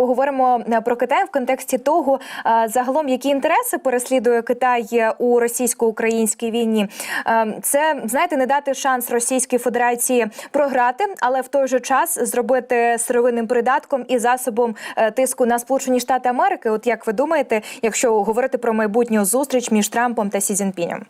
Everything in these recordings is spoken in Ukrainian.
поговоримо е, про Китай в контексті того, е, загалом які інтереси переслідує Китай у російсько-українській війні. Е, Це знаєте, не дати шанс Російській Федерації програти, але в той же час зробити сировинним придатком і засобом тиску на Сполучені Штати Америки. От як ви думаєте, якщо говорити про майбутню зустріч між Трампом та Сі Цзіньпінем?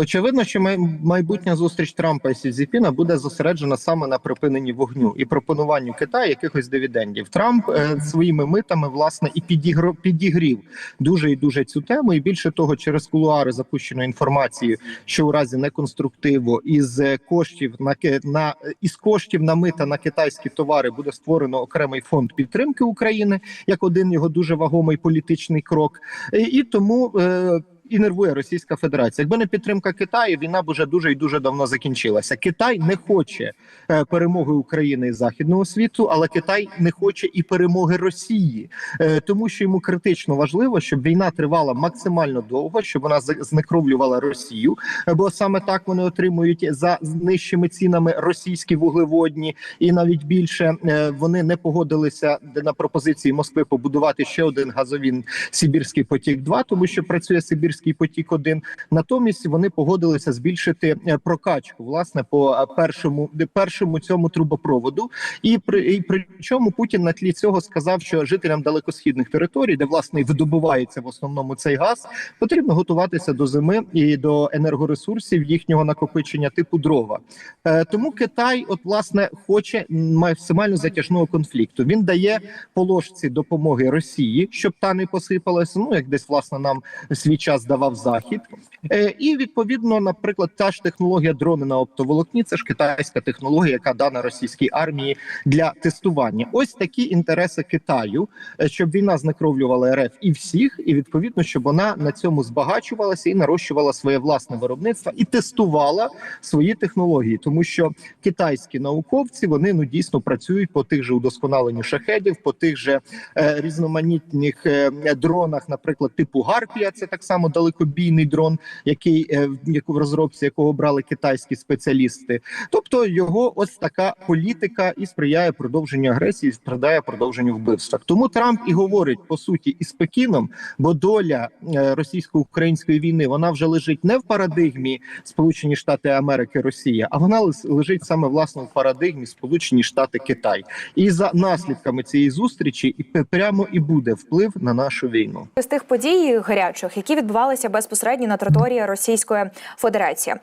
Очевидно, що май- майбутня зустріч Трампа і Сі Цзіпіна буде зосереджена саме на припиненні вогню і пропонуванню Китаю якихось дивідендів. Трамп е, своїми митами власне і підігро, підігрів дуже і дуже цю тему. І більше того, через кулуари запущено інформацію, що у разі неконструктиву із е, коштів на на із коштів на мита на китайські товари буде створено окремий фонд підтримки України як один його дуже вагомий політичний крок. І, і тому. Е, і нервує Російська Федерація. Якби не підтримка Китаю, війна б уже дуже і дуже давно закінчилася. Китай не хоче е, перемоги України і західного світу, але Китай не хоче і перемоги Росії, е, тому що йому критично важливо, щоб війна тривала максимально довго, щоб вона знекровлювала Росію, е, бо саме так вони отримують за нижчими цінами російські вуглеводні, і навіть більше вони не погодилися на пропозиції Москви побудувати ще один газовін Сибірський потік 2 тому що працює Сибірський потік 1 Натомість вони погодилися збільшити е, прокачку власне по е, першому першому цьому трубопроводу. І при і причому Путін на тлі цього сказав, що жителям далекосхідних територій, де власне і видобувається в основному цей газ, потрібно готуватися до зими і до енергоресурсів їхнього накопичення типу дрова. Е, тому Китай, от власне, хоче максимально затяжного конфлікту. Він дає положці допомоги Росії, щоб та не посипалася. Ну як десь власне нам свій час давав захід, е, і відповідно, наприклад, та ж технологія дрони на оптоволокні. Це ж китайська технологія, яка дана російській армії для тестування. Ось такі інтереси Китаю, е, щоб війна знекровлювала РФ і всіх, і відповідно, щоб вона на цьому збагачувалася і нарощувала своє власне виробництво і тестувала свої технології, тому що китайські науковці вони ну дійсно працюють по тих же удосконаленню шахедів, по тих же е, різноманітних е, дронах, наприклад, типу Гарпія. Це так само далекобійний дрон, який е, в яку в розробці якого брали китайські спеціалісти. Тобто його ось така політика і сприяє продовженню агресії, сприяє продовженню вбивства. Тому Трамп і говорить по суті із Пекіном, бо доля е, російсько-української війни вона вже лежить не в парадигмі Сполучені Штати Америки, Росія, а вона лежить саме власне в парадигмі Сполучені Штати Китай. І за наслідками цієї зустрічі і прямо і буде вплив на нашу війну. з тих подій гарячих, які відбувалися безпосередньо на території Російської Федерації.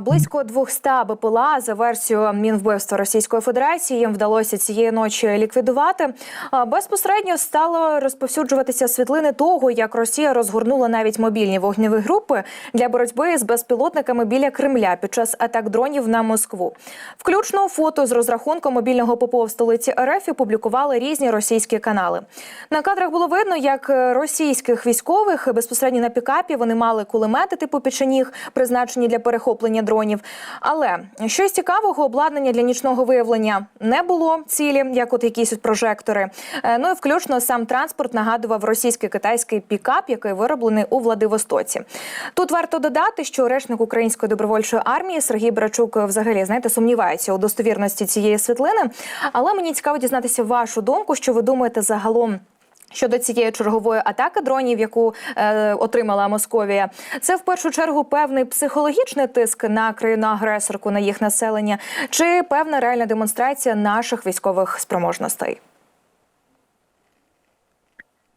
Близько 200 БПЛА за версією Мінвбивства Російської Федерації їм вдалося цієї ночі ліквідувати. Безпосередньо стало розповсюджуватися світлини того, як Росія розгорнула навіть мобільні вогневі групи для боротьби з безпілотниками біля Кремля під час атак дронів на Москву. Включно фото з розрахунком мобільного ППО в столиці РФ публікували різні російські канали. На кадрах було видно, як російських військових безпосередньо на пікапі вони мали кулемети типу печеніг, призначені для перехоплення дронів. Але щось цікавого обладнання для нічного виявлення не було цілі, як от якісь прожектори. Е, Ну і включно сам транспорт нагадував російський китайський пікап, який вироблений у Владивостоці. Тут варто додати, що речник української добровольчої армії Сергій Брачук е, взагалі знаєте сумнівається у достовірності цієї світлини. Але мені цікаво дізнатися вашу думку, що ви думаєте загалом. Щодо цієї чергової атаки дронів, яку е, отримала Московія, це в першу чергу певний психологічний тиск на країну-агресорку на їх населення, чи певна реальна демонстрація наших військових спроможностей?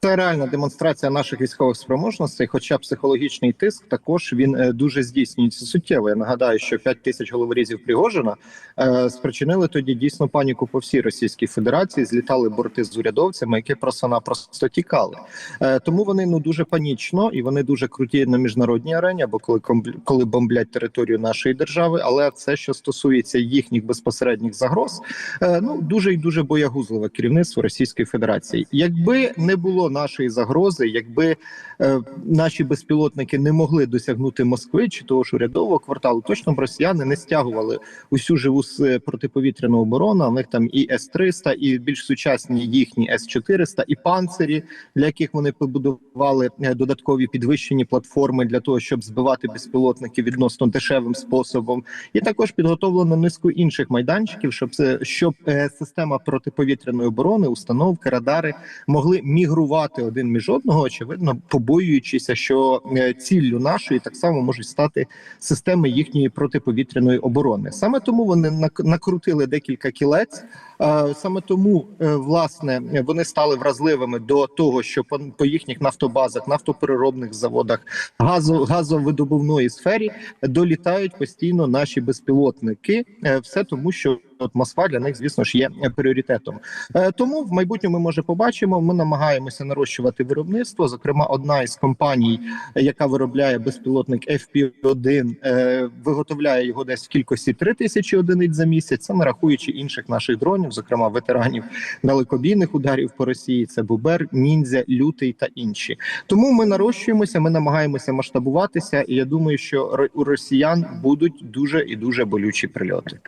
Це реальна демонстрація наших військових спроможностей, хоча психологічний тиск також він е, дуже здійснюється суттєво. Я нагадаю, що 5 тисяч головорізів Пригожина е, спричинили тоді дійсно паніку по всій Російській Федерації. Злітали борти з урядовцями, які просто-напросто тікали. Е, тому вони ну дуже панічно і вони дуже круті на міжнародній арені, або коли коли бомблять територію нашої держави. Але це, що стосується їхніх безпосередніх загроз, е, ну дуже і дуже боягузливе керівництво Російської Федерації. Якби не було нашої загрози, якби е, наші безпілотники не могли досягнути Москви чи того ж урядового кварталу, точно б росіяни не стягували усю живу с- протиповітряну оборону. У них там і С-300, і більш сучасні їхні С-400, і панцирі, для яких вони побудували е, додаткові підвищені платформи для того, щоб збивати безпілотники відносно дешевим способом. І також підготовлено низку інших майданчиків, щоб це щоб е, система протиповітряної оборони, установки, радари могли мігрувати один між одного, очевидно, побоюючися, що е, ціллю нашої так само можуть стати системи їхньої протиповітряної оборони. Саме тому вони нак- накрутили декілька кілець. Е, Саме тому е, власне вони стали вразливими до того, що по, їхніх нафтобазах, нафтопереробних заводах, газо, газовидобувної сфері долітають постійно наші безпілотники. Все тому, що от Москва для них, звісно ж, є пріоритетом. Е, Тому в майбутньому ми може побачимо. Ми намагаємося нарощувати виробництво. Зокрема, одна із компаній, яка виробляє безпілотник FP1, е, виготовляє його десь в кількості 3 тисячі одиниць за місяць. Це не рахуючи інших наших дронів, зокрема ветеранів далекобійних ударів по Росії. Це Бубер, Ніндзя, Лютий та інші. Тому ми нарощуємося, ми намагаємося масштабуватися, і я думаю, що у росіян будуть дуже і дуже болючі прильоти.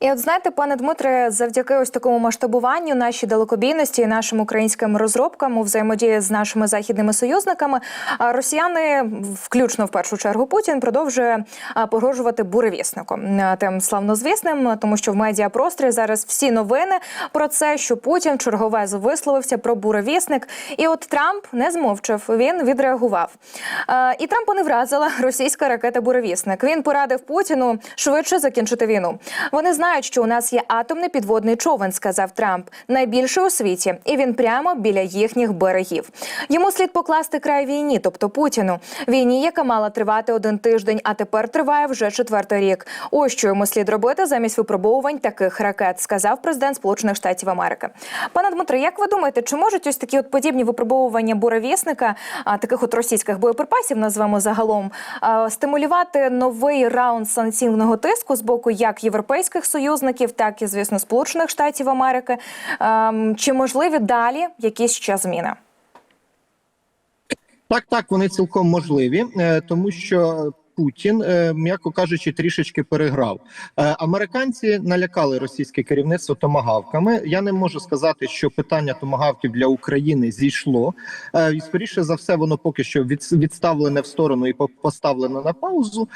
І от знаєте, пане Дмитре, завдяки ось такому масштабуванню, нашій далекобійності і нашим українським розробкам у взаємодії з нашими західними союзниками, росіяни, включно в першу чергу Путін, продовжує погрожувати буревісником тим славнозвісним, тому що в медіапросторі зараз всі новини про це, що Путін чергове висловився про буревісник. І от Трамп не змовчав, він відреагував. І Трампа не вразила російська ракета Буревісник. Він порадив Путіну швидше закінчити війну. Вони знають, що у нас є атомний підводний човен, сказав Трамп, найбільший у світі, і він прямо біля їхніх берегів. Йому слід покласти край війні, тобто Путіну. Війні, яка мала тривати один тиждень, а тепер триває вже четвертий рік. Ось що йому слід робити замість випробовувань таких ракет, сказав президент Сполучених Штатів Америки. Пане Дмитре, як ви думаєте, чи можуть ось такі от подібні випробовування буревісника, а, таких от російських боєприпасів, назвемо загалом, стимулювати новий раунд санкційного тиску з боку як європейських союзників, так і звісно Сполучених Штатів Америки? Ем, Чи можливі далі якісь ще зміни? Так, так, вони цілком можливі, е, тому що. Путін, е, м'яко кажучи, трішечки переграв. Е, Американці налякали російське керівництво томагавками. Я не можу сказати, що питання томагавків для України зійшло. Е, І скоріше за все, воно поки що відставлене в сторону і по- поставлене на паузу.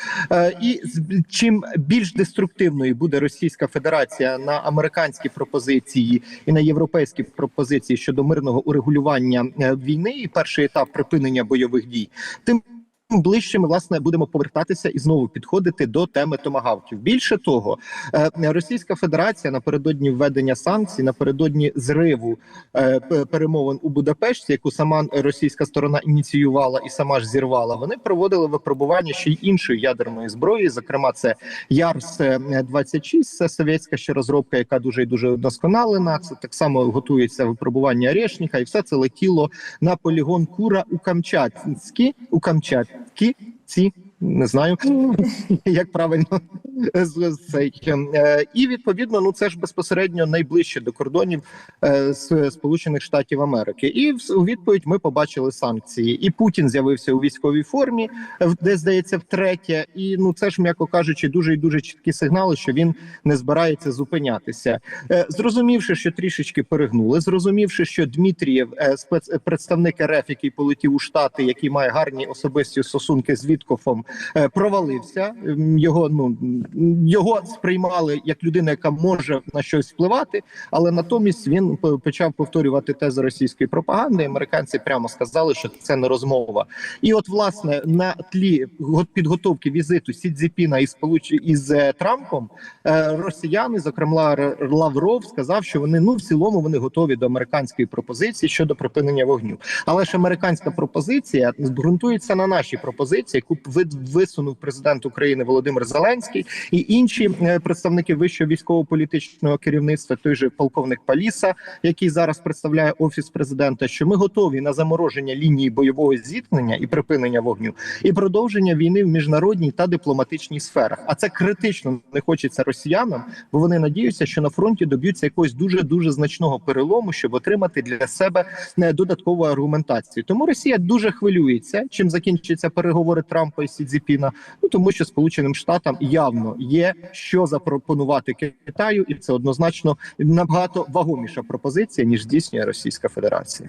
І чим більш деструктивною буде Російська Федерація на американські пропозиції і на європейські пропозиції щодо мирного урегулювання війни і перший етап припинення бойових дій, тим ближче ми власне будемо повертатися і знову підходити до теми томагавків. Більше того, е, Російська Федерація напередодні введення санкцій, напередодні зриву е, перемовин у Будапешті, яку сама російська сторона ініціювала і сама ж зірвала. Вони проводили випробування ще й іншої ядерної зброї. Зокрема, це Ярс 26 це совєтська ще розробка, яка дуже і дуже вдосконалена. Це так само готується випробування Орешника, і все це летіло на полігон Кура у Камчатські у Камчаткі. Ці не знаю, як правильно з- цей Е, і відповідно, ну це ж безпосередньо найближче до кордонів е, з Сполучених Штатів Америки. І у відповідь ми побачили санкції. І Путін з'явився у військовій формі, де здається втретє. І ну це ж м'яко кажучи, дуже і дуже чіткі сигнали, що він не збирається зупинятися. Е, Зрозумівши, що трішечки перегнули, зрозумівши, що Дмитрієв, е, спец представник РФ, який полетів у Штати, який має гарні особисті стосунки з Віткофом, провалився. Його ну його сприймали як людина, яка може на щось впливати, але натомість він почав повторювати тези російської пропаганди. Американці прямо сказали, що це не розмова. І от власне на тлі го- підготовки візиту Сі Цзіпіна із сполуч із е, Трампом е, росіяни, зокрема Лавров, сказав, що вони ну в цілому вони готові до американської пропозиції щодо припинення вогню. Але ж американська пропозиція ґрунтується на нашій пропозиції, яку ви висунув президент України Володимир Зеленський і інші е, представники вищого військово-політичного керівництва, той же полковник Паліса, який зараз представляє офіс президента, що ми готові на замороження лінії бойового зіткнення і припинення вогню, і продовження війни в міжнародній та дипломатичній сферах. А це критично не хочеться росіянам, бо вони надіються, що на фронті доб'ються якогось дуже дуже значного перелому, щоб отримати для себе е, додаткову аргументацію. Тому Росія дуже хвилюється, чим закінчаться переговори Трампа і Сі Цзіпіна. Ну тому що Сполученим Штатам явно є що запропонувати Китаю, і це однозначно набагато вагоміша пропозиція ніж здійснює Російська Федерація.